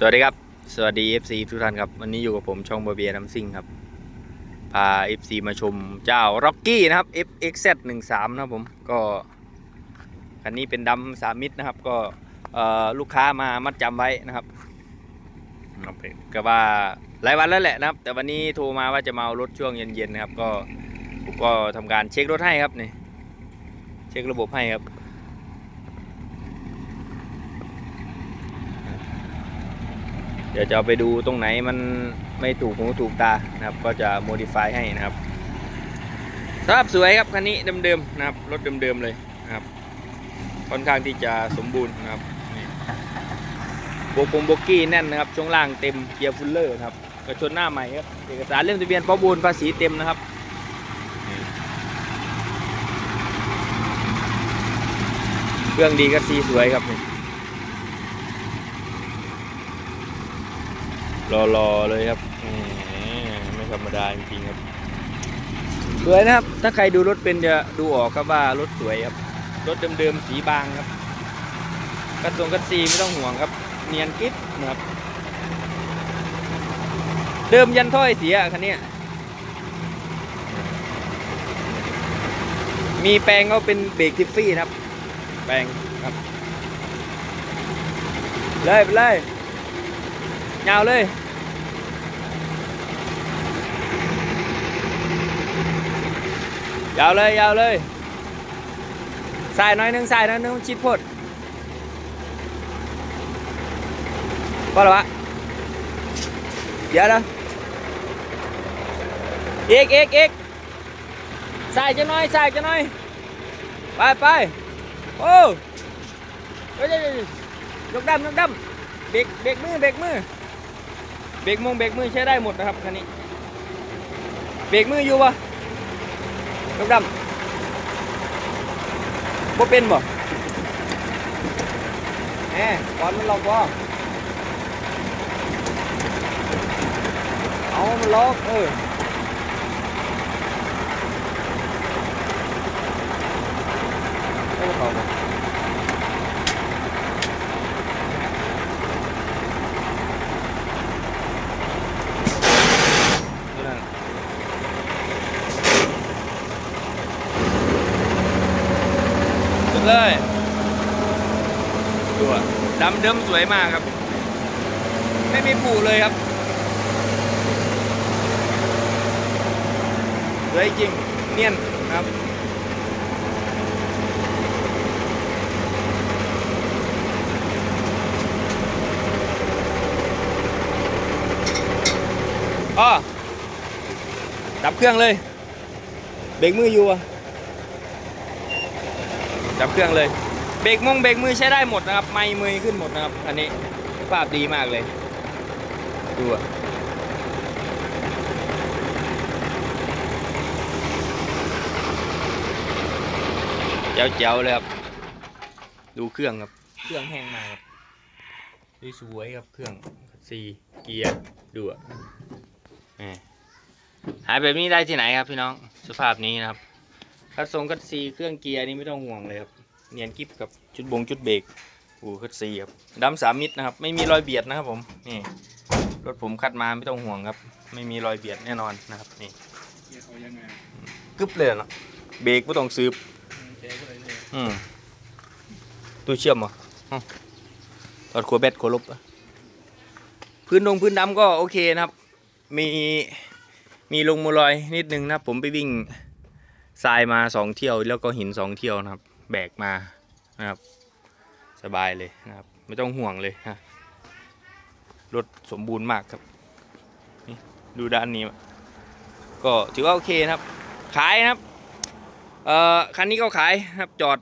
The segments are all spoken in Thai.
สวัสดีครับ สวัสดี FC ทุกท่านครับ วันนี้อยู่กับผมช่องบาเบียน้ำซิ่งครับ พา FC มาชมเจ้า Rocky นะครับ FXZ 1 3 นะครับผมก็คันนี้เป็นดำสามมิตรนะครับ ก็เอ่อลูกค้ามามัดจำไว้นะครับครับก็ว่าหลายวันแล้วแหละนะครับ แต่วันนี้โทรมาว่าจะมาเอารถช่วงเย็นๆนะครับ ก็ผมก็ทำการเช็ครถให้ครับนี่เช็คระบบให้ครับ ดี๋ยวจะเอาไปดูตรงไหนมันไม่ถูกหูถูกตานะครับ ก็จะโมดิฟายให้นะครับสภาพสวยครับคันนี้เดิมๆนะครับรถเดิมๆเลยนะครับ ค่อนข้างที่จะสมบูรณ์นะครับโบกงโบกี้แน่นนะครับช่วงล่างเต็มเกียร์ฟูลเลอร์ครับกระชนหน้าใหม่ครับเอกสารเล่มทะเบียนป้อบูลภาษีเต็มนะครับเครื่องดีก็สีสวยครับนี่ รอๆเลยครับไม่ธรรมดาจริงๆครับสวยนะครับ ถ้าใครดูรถเป็นจะดูออกครับว่ารถสวยครับ รถเดิมๆสีบางครับกระทรงกระซีไม่ต้องห่วงครับ เนียนกิ๊บนะครับ เดิมยันถ้อยเสียคันนี้มีแปลงเขาเป็นเบรกทิฟฟี่นะครับ แปลงครับ เลยไปเลยยาวเลย ยาวเลยยาวเลยสายหน้อยหนึงสายหน้อยหนึงชิดพดพอแล้ววะเดี๋ยวนะอีกอีกอีกสายจะน้อยสายจะน้อยไปไปโอ้เฮ้ยเฮ้ยเฮ้ยยกดำยกดำเบรกเบรกมือเบรกมือเบรกมงเบรกมือใช้ได้หมดนะครับคันนี้เบรกมืออยู่ปะ ยกดำบ่เป็นบ่แหมก่อนมันล็อกบ่เอามันล็อกเออเอาเข้าบ่ ตัวนั้น สุดเลยดูอะดำเดิมสวยมากครับ ไม่มีปูเลยครับสวยจริงเนียนนะครับอ้อดับเครื่องเลย เบรกมืออยู่อะ ดับเครื่องเลย เบรกมงเบรกมือใช้ได้หมดนะครับ ไม่มือขึ้นหมดนะครับ อันนี้ภาพดีมากเลย ดูอะเจ๋วๆเลยครับ ดูเครื่องครับ เครื่องแห้งมากครับสวยๆครับเครื่องซีเกียร์ดูอะนี่หายแบบนี้ได้ที่ไหนครับพี่น้อง สภาพนี้นะครับ คัดทรงคัดซีเครื่องเกียร์นี่ไม่ต้องห่วงเลยครับ เนียนกิฟกับจุดบงจุดเบรกอูคัดซีครับดำสามมิตรนะครับ ไม่มีรอยเบียดนะครับผม นี่รถผมคัดมาไม่ต้องห่วงครับ ไม่มีรอยเบียดแน่นอนนะครับนี่เกียร์เขายังไงกึบเลยเนาะเบรกไม่ต้องซืบเจ๊ก็เลยเนี่ยอืมตัวเชื่อมเหรออ้าวถอดขัวแบตขัวลบพื้นดงพื้นดำก็โอเคนะครับ มีมีลงมูลอยนิดนึงนะผมไปวิ่ง ทรายมาสองเที่ยวแล้วก็หินสองเที่ยวนะครับ แบกมานะครับ สบายเลยนะครับ ไม่ต้องห่วงเลยนะรถสมบูรณ์มากครับนี่ดูด้านนี้ ก็ถือว่าโอเคนะครับ ขายนะครับเอ่อคันนี้ก็ขายนะครับจอด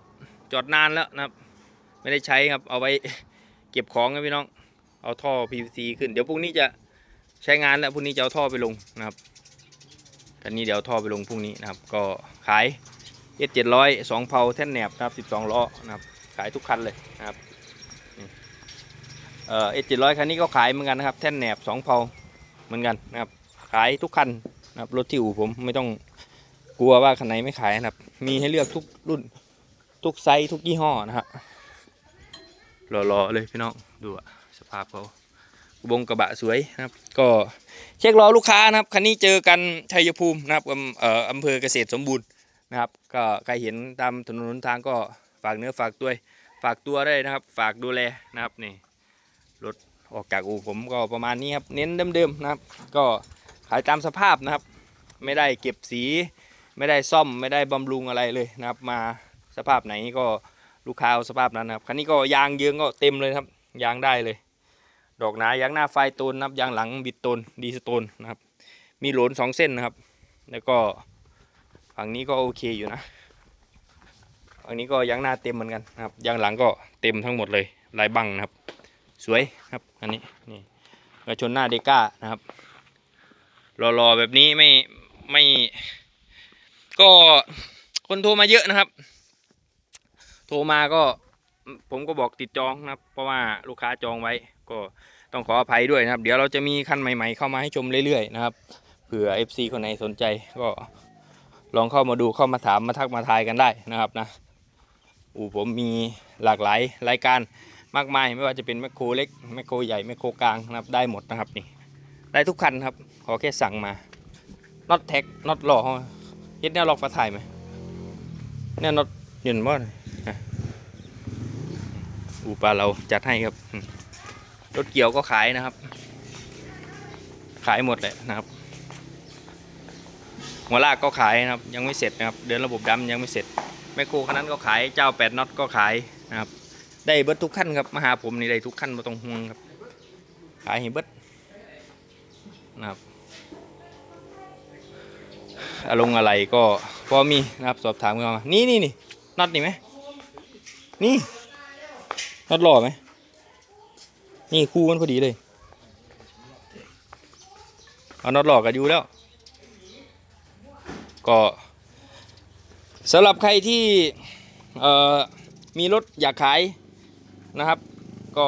จอดนานแล้วนะครับ ไม่ได้ใช้ครับเอาไว้เก็บของนะพี่น้อง เอาท่อ PVC ขึ้นเดี๋ยวพรุ่งนี้จะใช้งานแล้วพรุ่งนี้จะเอาท่อไปลงนะครับ คันนี้เดี๋ยวท่อไปลงพรุ่งนี้นะครับ ก็ขายเอสเจ็ดร้อยสองเพาแท่นแหนบนะครับสิบสองล้อนะครับ ขายทุกคันเลยนะครับเออเอสเจ็ดร้อยคันนี้ก็ขายเหมือนกันนะครับ แท่นแหนบสองเพาเหมือนกันนะครับ ขายทุกคันนะครับรถที่อู่ผมไม่ต้องกลัวว่าคันไหนไม่ขายนะครับ มีให้เลือกทุกรุ่นทุกไซส์ทุกยี่ห้อนะฮะรอๆเลยพี่น้องดูอะสภาพเขากระ บงกระบะสวยนะครับ ก็เช็ครอลูกค้านะครับคันนี้เจอกันชัยภูมินะครับอำเอ่ออำเภอเกษตรสมบูรณ์นะครับ ก็ใครเห็นตามถนนหนทางก็ฝากเนื้อฝากตัวฝากตัวได้นะครับ ฝากดูแลนะครับนี่รถออกจากอู่ผมก็ประมาณนี้ครับเน้นเดิมๆนะครับ ก็ขายตามสภาพนะครับ ไม่ได้เก็บสี ไม่ได้ซ่อมไม่ได้บำรุงอะไรเลยนะครับ มาสภาพไหนก็ลูกค้าเอาสภาพนั้นนะครับคันนี้ก็ยางเยืองก็เต็มเลยครับยางได้เลย ดอกหนายางหน้าไฟโตนนะครับยางหลังบิดโตนดีสโตนนะครับ มีโหลนสองเส้นนะครับ แล้วก็ฝั่งนี้ก็โอเคอยู่นะฝั่งนี้ก็ยางหน้าเต็มเหมือนกันนะครับยางหลังก็เต็มทั้งหมดเลยลายบังนะครับ สวยครับอันนี้นี่กระชนหน้าเดก้านะครับรอๆแบบนี้ไม่ไม่ ก็คนโทรมาเยอะนะครับ โทรมาก็ผมก็บอกติดจองนะครับ เพราะว่าลูกค้าจองไว้ ก็ต้องขออภัยด้วยนะครับ เดี๋ยวเราจะมีคันใหม่ๆเข้ามาให้ชมเรื่อยๆนะครับเผื่อ FC คนไหนสนใจก็ลองเข้ามาดูเข้ามาถามมาทักมาทายกันได้นะครับนะอู่ผมมีหลากหลายรายการมากมายไม่ว่าจะเป็นแมคโครเล็กแมคโครใหญ่แมคโครกลางนะครับได้หมดนะครับนี่ได้ทุกคันครับ ขอแค่สั่งมาน็อตแท็กน็อตหล่อเฮ็ดแนวล็อกฟ้าถ่ายไหมเนี่ยน็อตเห็นบ่อู่ปลาเราจัดให้ครับ รถเกี่ยวก็ขายนะครับ ขายหมดเลยนะครับหัวลากก็ขายนะครับ ยังไม่เสร็จนะครับ เดินระบบดำยังไม่เสร็จแมคโครคันนั้นก็ขายเจ้าแปดน็อตก็ขายนะครับ ได้เบิดทุกขั้นครับมาหาผมนี่ได้ทุกขั้นมาตรงห่วงครับ ขายให้เบิดนะครับอารมณ์อะไรก็พอมีนะครับสอบถามกันมานี่นี่นี่น็อตนี่ไหมนี่น็อตหล่อไหม นี่คู่มันพอดีเลย เอาน็อตหลอกกันอยู่แล้ว ก็สำหรับใครที่มีรถอยากขายนะครับ ก็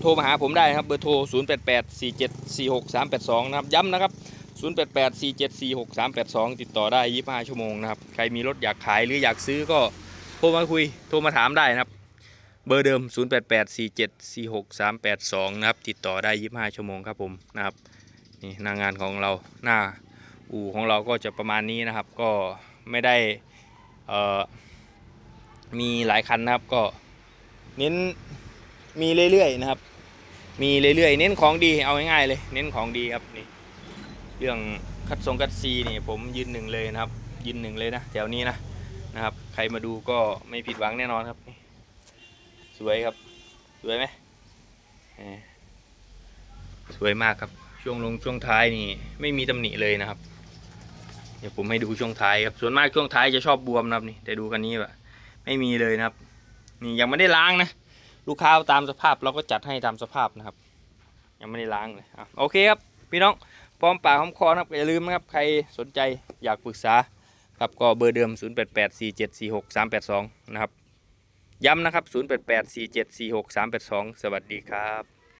โทรมาหาผมได้นะครับ เบอร์โทร 0 8 8 4 7 4 6 3 8 2 นะครับ ย้ำนะครับ 0 8 8 4 7 4 6 3 8 2 ติดต่อได้ 25 ชั่วโมงนะครับ ใครมีรถอยากขายหรืออยากซื้อก็โทรมาคุย โทรมาถามได้นะครับ บอร์เดิม 0 8 8 4 7 4 6 3 8 2 นะครับ ติดต่อได้ 25 ชั่วโมงครับผมนะครับนี่หน้างานของเราหน้าอู่ของเราก็จะประมาณนี้นะครับ ก็ไม่ได้มีหลายคันนะครับก็เน้นมีเรื่อยๆนะครับ มีเรื่อยๆ เน้นของดีเอาง่ายๆเลย เน้นของดีครับนี่เรื่องคัดทรงคัดซีนี่ผมยืนหนึ่งเลยนะครับ ยืนหนึ่งเลยนะแถวนี้นะนะครับ ใครมาดูก็ไม่ผิดหวังแน่นอนครับ สวยครับ สวยไหมสวยมากครับ ช่วงลงช่วงท้ายนี่ไม่มีตำหนิเลยนะครับ เดี๋ยวผมให้ดูช่วงท้ายครับ ส่วนมากช่วงท้ายจะชอบบวมนะครับนี่แต่ดูคันนี้แบบไม่มีเลยนะครับ นี่ยังไม่ได้ล้างนะ ลูกค้าเอาตามสภาพเราก็จัดให้ตามสภาพนะครับ ยังไม่ได้ล้างเลยอะโอเคครับ พี่น้องพร้อมปากพร้อมคอนะครับอย่าลืมนะครับ ใครสนใจอยากปรึกษาครับก็เบอร์เดิม 0884746382 นะครับ ย้ำนะครับ 0884746382 สวัสดีครับ